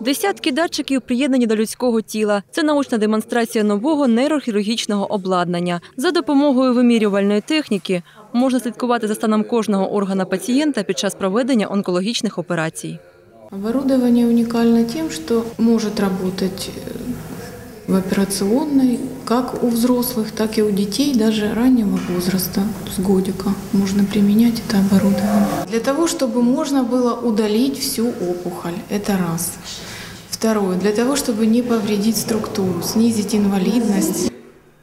Десятки датчиків приєднані до людського тіла. Це научна демонстрація нового нейрохірургічного обладнання. За допомогою вимірювальної техніки можна слідкувати за станом кожного органа пацієнта під час проведення онкологічних операцій. Оборудование уникально тем, что может работать э, в операционной как у взрослых, так и у детей даже раннего возраста, с годика. Можно применять это оборудование. Для того, чтобы можно было удалить всю опухоль, это раз. Второе, для того, чтобы не повредить структуру, снизить инвалидность.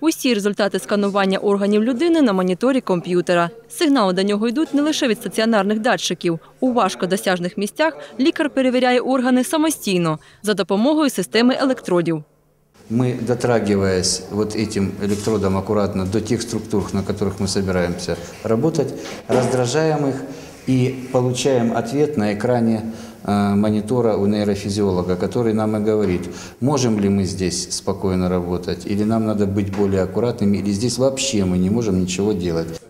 Усі результати сканування органів людини на моніторі комп'ютера. Сигнали до нього йдуть не лише від стаціонарних датчиків. У важкодосяжних місцях лікар перевіряє органи самостійно за допомогою системи електродів. Мы, дотрагиваясь вот этим электродом аккуратно до тех структур, на которых мы собираемся работать, раздражаем их и получаем ответ на экране э, монитора у нейрофизиолога, который нам и говорит, можем ли мы здесь спокойно работать, или нам надо быть более аккуратными, или здесь вообще мы не можем ничего делать.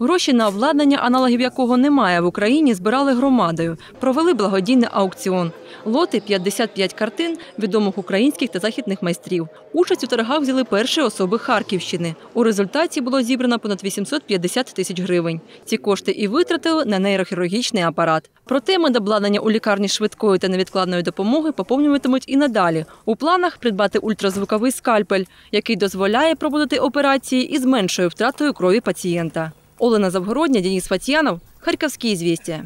Гроші на обладнання, аналогів якого немає в Україні, збирали громадою. Провели благодійний аукціон. Лоти 55 картин відомих українських та західних майстрів. Участь у торгах взяли перші особи Харківщини. У результаті було зібрано понад 850 тисяч гривень. Ці кошти і витратили на нейрохірургічний апарат. Проте медобладнання у лікарні швидкої та невідкладної допомоги поповнюватимуть і надалі. У планах придбати ультразвуковий скальпель, який дозволяє проводити операції із меншою втратою крові пацієнта. Олена Завгородня, Денис Фатьянов, Харківські звістя.